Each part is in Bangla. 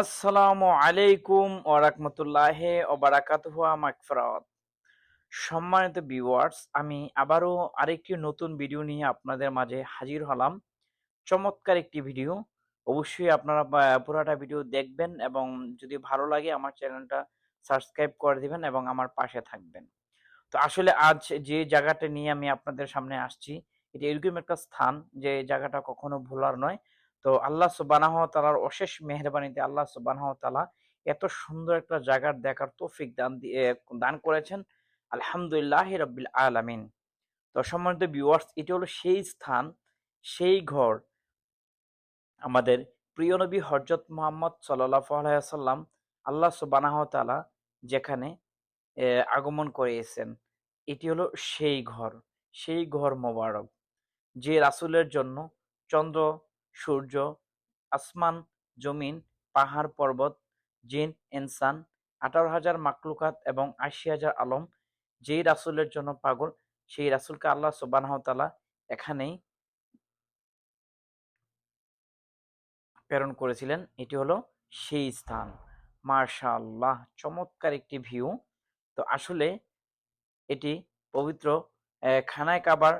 আসসালামু আলাইকুম ও রাহমাতুল্লাহ ও বারাকাতুহু মাগফিরাত সম্মানিত ভিউয়ার্স আমি আবারও আরেকটি নতুন ভিডিও নিয়ে আপনাদের মাঝে হাজির হলাম। চমৎকার একটি ভিডিও অবশ্যই আপনারা পুরোটা ভিডিও দেখবেন এবং যদি ভালো লাগে আমার চ্যানেলটা সাবস্ক্রাইব করে দিবেন এবং আমার পাশে থাকবেন। তো আসলে আজ যে জায়গাটা নিয়ে আমি আপনাদের সামনে আসছি, এটি এরকম একটা স্থান যে জায়গাটা কখনো ভোলার নয়। তো আল্লাহ সুবানাহ তালার অশেষ মেহরবানিতে আল্লাহ সুবানাহ তালা এত সুন্দর একটা জায়গার দেখার তৌফিক দান দিয়ে দান করেছেন। আলহামদুলিল্লাহ রবিল আলামিন। তো সম্মানিত ভিউয়ার্স এটি হলো সেই স্থান, সেই ঘর আমাদের প্রিয় নবী হজরত মোহাম্মদ সাল্লাহ আলাইসাল্লাম আল্লাহ সুবানাহ তালা যেখানে আগমন করিয়েছেন। এটি হলো সেই ঘর সেই ঘর মোবারক, যে রাসূলের জন্য চন্দ্র সূর্য, আসমান, জমিন, পাহাড় পর্বত, জিন, ইনসান, আঠারো হাজার মাকলুকাত এবং আশি হাজার আলম। যেই রাসূলের জন্য পাগল, সেই রাসূলকে আল্লাহ তাআলা এখানেই প্রেরণ করেছিলেন। এটি হলো সেই স্থান। মার্শাল্লাহ চমৎকার একটি ভিউ। তো আসলে এটি পবিত্র খানায় কাবার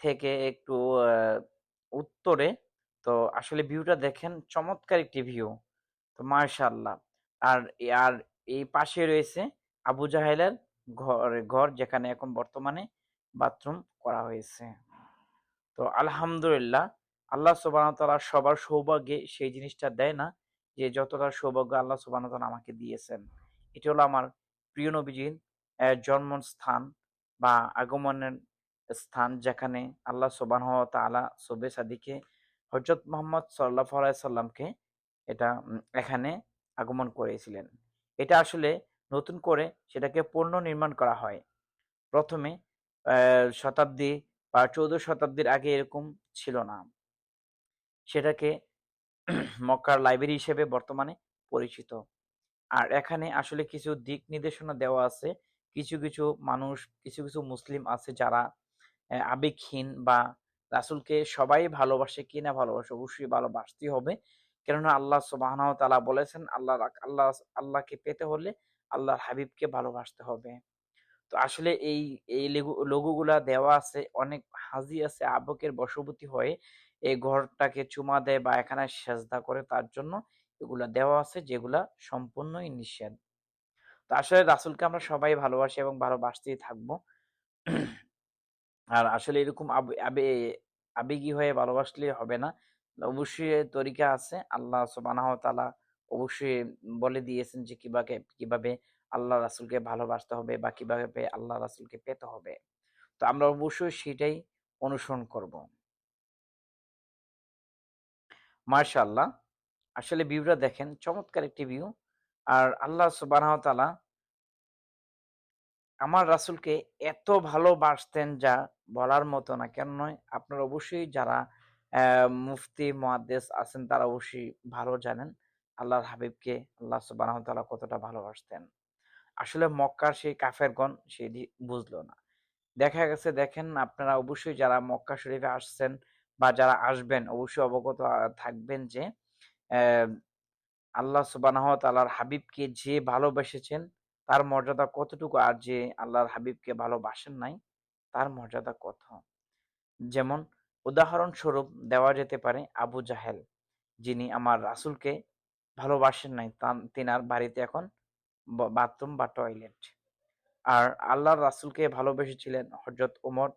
থেকে একটু উত্তরে তো আসলে ভিউটা দেখেন, চমৎকার একটি ভিউ তো মার্শাল্লাহ আর আর এই পাশে রয়েছে আবু জাহেলের ঘর ঘর যেখানে এখন বর্তমানে বাথরুম করা হয়েছে। তো আলহামদুলিল্লাহ, আল্লাহ তাআলা সবার সৌভাগ্যে সেই জিনিসটা দেয় না যে যতটা সৌভাগ্য আল্লাহ তাআলা আমাকে দিয়েছেন। এটি হলো আমার প্রিয় নবীজির জন্মস্থান বা আগমনের স্থান যেখানে আল্লাহ ওয়া তাআলা সবে সাদিকে হজরত মোহাম্মদ সাল্লাহ সাল্লামকে এটা এখানে আগমন করেছিলেন। এটা আসলে নতুন করে সেটাকে পুনর্নির্মাণ করা হয়। প্রথমে শতাব্দী বা চৌদ্দ শতাব্দীর আগে এরকম ছিল না। সেটাকে মক্কার লাইব্রেরি হিসেবে বর্তমানে পরিচিত। আর এখানে আসলে কিছু দিক নির্দেশনা দেওয়া আছে। কিছু কিছু মানুষ, কিছু কিছু মুসলিম আছে যারা আবেগহীন বা রাসূলকে সবাই ভালোবাসে কি না ভালোবাসে অবশ্যই ভালোবাসতেই হবে। কেননা আল্লাহ সুবহানাহু ওয়া তাআলা বলেছেন, আল্লাহ আল্লাহ, আল্লাহকে পেতে হলে আল্লাহর হাবিবকে ভালোবাসতে হবে। তো আসলে এই এই লোগো গুলা দেওয়া আছে, অনেক হাজি আছে, আবকের বশবর্তী হয়ে এই ঘরটাকে চুমা দেয় বা এখানে সেজদা করে তার জন্য এগুলা দেওয়া আছে, যেগুলা সম্পূর্ণই নিষেধ। তো আসলে রাসূলকে আমরা সবাই ভালোবাসি এবং ভালোবাসতেই থাকব। আর আসলে এরকম আবে আবে, আবেগী হয়ে ভালোবাসলে হবে না। অবশ্যই তরিকা আছে। আল্লাহ সুবহানাহু ওয়া তাআলা অবশ্যই বলে দিয়েছেন যে কীভাবে কীভাবে আল্লাহ রাসূলকে ভালোবাসতে হবে বা কীভাবে আল্লাহ রাসুলকে পেতে হবে। তো আমরা অবশ্যই সেটাই অনুসরণ করব। মার্শাল্লাহ আসলে ভিউটা দেখেন, চমৎকার একটি ভিউ। আর আল্লাহ সুবহানাহু ওয়া তাআলা আমার রাসূলকে এত ভালোবাসতেন যা বলার মতো না। কেন নয়, আপনারা অবশ্যই যারা মুফতি, মুহাদ্দিস আছেন, তারা অবশ্যই ভালো জানেন। আল্লাহর হাবিবকে আল্লাহ তাআলা কতটা ভালোবাসতেন। আসলে মক্কার সেই কাফেরগণ সেটি বুঝলো না। দেখা গেছে, দেখেন, আপনারা অবশ্যই যারা মক্কা শরীফে আসছেন বা যারা আসবেন, অবশ্যই অবগত থাকবেন যে আল্লাহ সুবানাহ তাআলার হাবিবকে যে ভালোবেসেছেন, তার মর্যাদা কতটুকু আর যে আল্লাহর হাবিবকে ভালোবাসেন নাই তার মর্যাদা কত? যেমন, উদাহরণস্বরূপ দেওয়া যেতে পারে আবু জাহেল, যিনি আমার রাসূলকে ভালোবাসেন নাই। তান- তিনার বাড়িতে এখন বাথরুম বা টয়লেট। আর আল্লাহর রাসূলকে ভালোবেসেছিলেন হযরত ওমর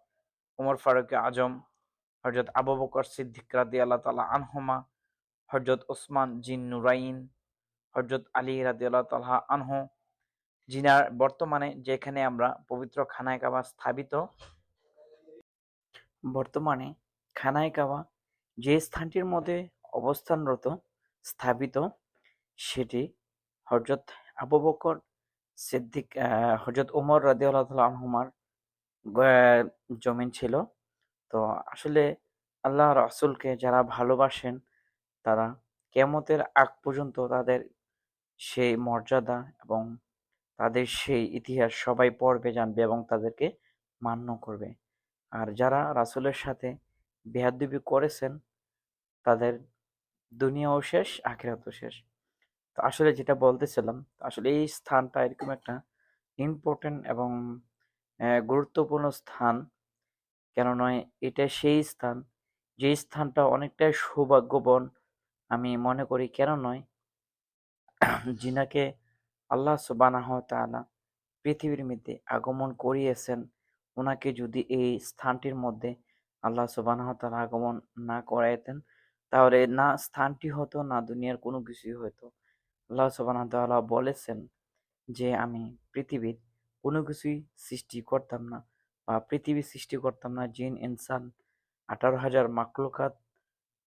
ওমর ফারুক আজম, হযরত আবু বকর সিদ্দিক রাদিয়াল্লাহু তালা আনহুমা, হযরত ওসমান জিন নুরাইন, হযরত আলী রাদিয়াল্লাহু তাআলা আনহু যিনার বর্তমানে যেখানে আমরা পবিত্র খানায় কাবা স্থাপিত বর্তমানে খানায় কাবা যে স্থানটির মধ্যে অবস্থানরত স্থাপিত সেটি হযরত আবু বকর সিদ্দিক আহ, হযরত ওমর আনহুমার গ- জমিন ছিল। তো আসলে আল্লাহ রসুলকে যারা ভালোবাসেন তারা কেয়ামতের আগ পর্যন্ত তাদের সেই মর্যাদা এবং তাদের সেই ইতিহাস সবাই পড়বে, জানবে এবং তাদেরকে মান্য করবে। আর যারা রাসুলের সাথে বেহাদুবি করেছেন, তাদের দুনিয়াও শেষ, আখিরাতও শেষ। তো আসলে যেটা বলতেছিলাম, আসলে এই স্থানটা এরকম একটা ইম্পর্টেন্ট এবং গুরুত্বপূর্ণ স্থান। কেন নয় এটা সেই স্থান, যে স্থানটা অনেকটাই সৌভাগ্যবন আমি মনে করি। কেন নয় যিনাকে আল্লাহ সুবানাহ তাআলা পৃথিবীর মধ্যে আগমন করিয়েছেন ওনাকে যদি এই স্থানটির মধ্যে আল্লাহ সুবানাহ তাআলা আগমন না করাইতেন, তাহলে না স্থানটি হতো, না দুনিয়ার কোনো কিছুই হতো আল্লাহ সুবানাহ তাআলা বলেছেন যে, আমি পৃথিবীর কোনো কিছুই সৃষ্টি করতাম না বা পৃথিবী সৃষ্টি করতাম না, জিন, ইনসান, আঠারো হাজার মাকলুকাত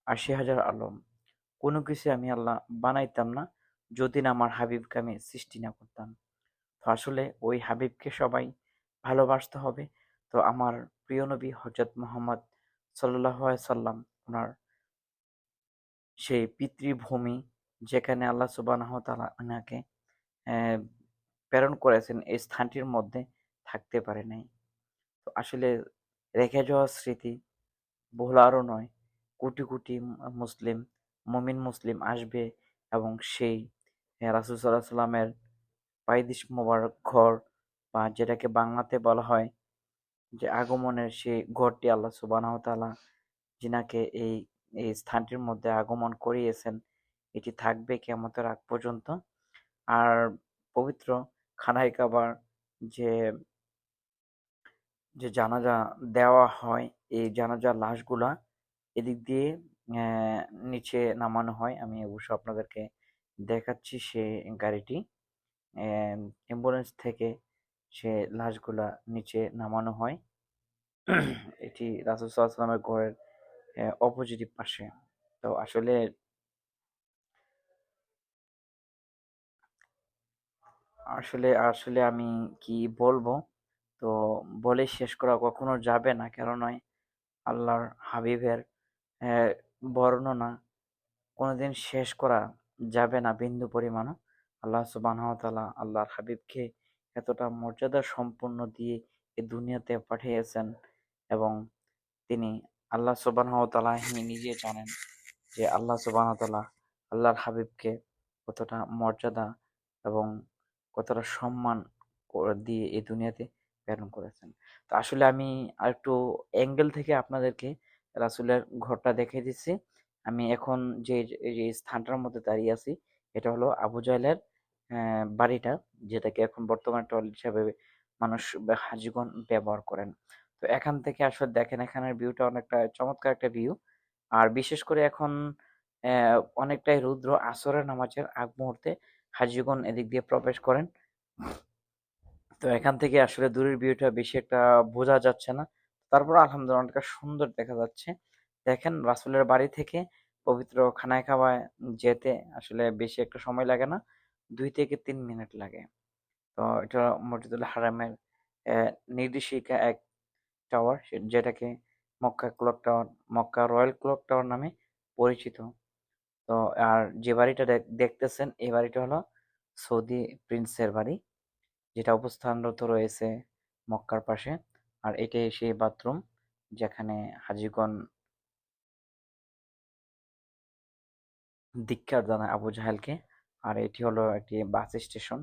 আশি হাজার আলম। কোনো কিছু আমি আল্লাহ বানাইতাম না যদি না আমার হাবিবকে আমি সৃষ্টি না করতাম। তো আসলে ওই হাবিবকে সবাই ভালোবাসতে হবে। তো আমার প্রিয় নবী হজরত মোহাম্মদ সাল্লাহ সাল্লাম ওনার সেই পিতৃভূমি যেখানে আল্লাহ সুবাহ ওনাকে প্রেরণ করেছেন, এই স্থানটির মধ্যে থাকতে পারে নাই। তো আসলে রেখে যাওয়া স্মৃতি ভোলারও নয়। কোটি কোটি মুসলিম, মমিন মুসলিম আসবে এবং সেই রাসুল সাল্লাহ সাল্লামের পাইদিস মোবারক ঘর বা যেটাকে বাংলাতে বলা হয় যে আগমনের সেই ঘরটি আল্লাহ সুবাহ তাআলা যিনাকে এই এই স্থানটির মধ্যে আগমন করিয়েছেন, এটি থাকবে কেমতের আগ পর্যন্ত। আর পবিত্র খানাই কাবার যে যে জানাজা দেওয়া হয়, এই জানাজা লাশগুলা এদিক দিয়ে নিচে নামানো হয়। আমি অবশ্য আপনাদেরকে দেখাচ্ছি সে গাড়িটি। অ্যাম্বুলেন্স থেকে সে লাশগুলা নিচে নামানো হয়। এটি রাসুল ঘরের অপোজিট পাশে। তো আসলে আসলে আসলে আমি কি বলব? তো বলে শেষ করা কখনো যাবে না। কেন নয় আল্লাহর হাবিবের বর্ণনা কোনোদিন শেষ করা যাবে না বিন্দু পরিমাণও। আল্লাহ তাআলা আল্লাহর হাবিবকে এতটা মর্যাদা সম্পন্ন দিয়ে এ দুনিয়াতে পাঠিয়েছেন এবং তিনি আল্লাহ তিনি নিজে জানেন যে আল্লাহ ওয়া আল্লাহর হাবিবকে কতটা মর্যাদা এবং কতটা সম্মান দিয়ে এই দুনিয়াতে প্রেরণ করেছেন। তো আসলে আমি আরেকটু অ্যাঙ্গেল থেকে আপনাদেরকে রাসুলের ঘরটা দেখিয়ে দিচ্ছি। আমি এখন যে যে স্থানটার মধ্যে দাঁড়িয়ে আছি, এটা হলো আবু জাহেলের বাড়িটা, যেটাকে এখন বর্তমানে টয়লেট হিসাবে মানুষ হাজিগণ ব্যবহার করেন। তো এখান থেকে আসলে দেখেন, এখানের ভিউটা অনেকটা চমৎকার একটা ভিউ। আর বিশেষ করে এখন অনেকটাই রুদ্র আসরের নামাজের আগ মুহূর্তে হাজিগণ এদিক দিয়ে প্রবেশ করেন। তো এখান থেকে আসলে দূরের ভিউটা বেশি একটা বোঝা যাচ্ছে না। তারপর আলহামদুলিল্লাহ অনেকটা সুন্দর দেখা যাচ্ছে। দেখেন রাসুলের বাড়ি থেকে পবিত্র খানায় খাওয়ায় যেতে আসলে বেশি একটা সময় লাগে না, দুই থেকে তিন মিনিট লাগে। তো এটা মসজিদুল হারামের নির্দেশিকা এক টাওয়ার যেটাকে Mecca clock tower Mecca royal clock tower নামে পরিচিত। তো আর যে বাড়িটা দেখ- দেখতেছেন এই বাড়িটা হলো সৌদি প্রিন্সের বাড়ি, যেটা অবস্থানরত রয়েছে মক্কার পাশে। আর এটাই সেই বাথরুম যেখানে হাজিগণ দীক্ষা জানায় আবু জাহেলকে। আর এটি হলো একটি বাস স্টেশন,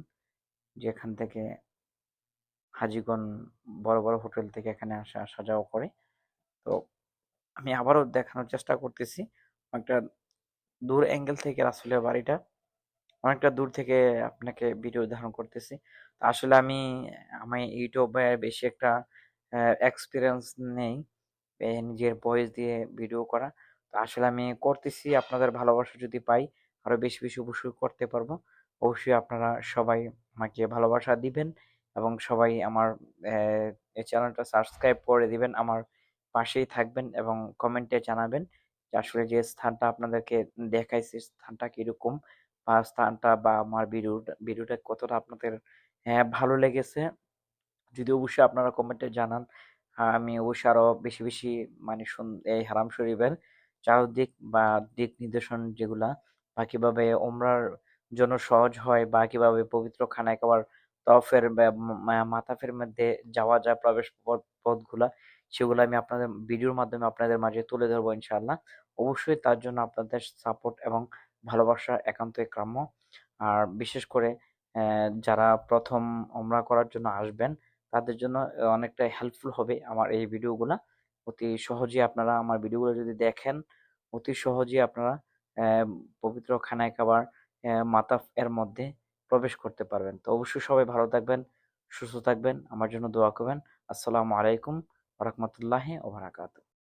যেখান থেকে হাজিগণ বড় বড় হোটেল থেকে এখানে আসা আসা যাওয়া করে। তো আমি আবারও দেখানোর চেষ্টা করতেছি একটা দূর অ্যাঙ্গেল থেকে রাসূলের বাড়িটা, অনেকটা দূর থেকে আপনাকে ভিডিও ধারণ করতেছি। আসলে আমি আমি ইউটিউবে বেশি একটা এক্সপিরিয়েন্স নেই নিজের ভয়েস দিয়ে ভিডিও করা। আসলে আমি করতেছি, আপনাদের ভালোবাসা যদি পাই, আরও বেশি বেশি অবশ্যই করতে পারব। অবশ্যই আপনারা সবাই আমাকে ভালোবাসা দিবেন এবং সবাই আমার এই চ্যানেলটা সাবস্ক্রাইব করে দিবেন, আমার পাশেই থাকবেন এবং কমেন্টে জানাবেন যে আসলে যে স্থানটা আপনাদেরকে দেখাইছি, স্থানটা কীরকম বা স্থানটা বা আমার ভিডিওটা ভিডিওটা কতটা আপনাদের হ্যাঁ ভালো লেগেছে। যদি অবশ্যই আপনারা কমেন্টে জানান, আমি অবশ্যই আরও বেশি বেশি মানে এই হারাম শরীফের চারদিক বা দিক নির্দেশন যেগুলা বা কীভাবে ওমরার জন্য সহজ হয় বা কীভাবে পবিত্র খানায় খাবার তফের বা- মা- মাতাফের মধ্যে যাওয়া যায় প্রবেশ পথ, পথগুলা, সেগুলো আমি আপনাদের ভিডিওর মাধ্যমে আপনাদের মাঝে তুলে ধরবো ইনশাআল্লাহ। অবশ্যই তার জন্য আপনাদের সাপোর্ট এবং ভালোবাসা একান্তই কাম্য আর বিশেষ করে যারা প্রথম ওমরা করার জন্য আসবেন, তাদের জন্য অনেকটা হেল্পফুল হবে আমার এই ভিডিওগুলা। অতি সহজে আপনারা আমার ভিডিওগুলো যদি দেখেন অতি সহজে আপনারা পবিত্র খানায় খাবার মাতাফ এর মধ্যে প্রবেশ করতে পারবেন। তো অবশ্যই সবাই ভালো থাকবেন, সুস্থ থাকবেন। আমার জন্য দোয়া করবেন। আসসালামু আলাইকুম রহমতুল্লাহ ওবরাকাতু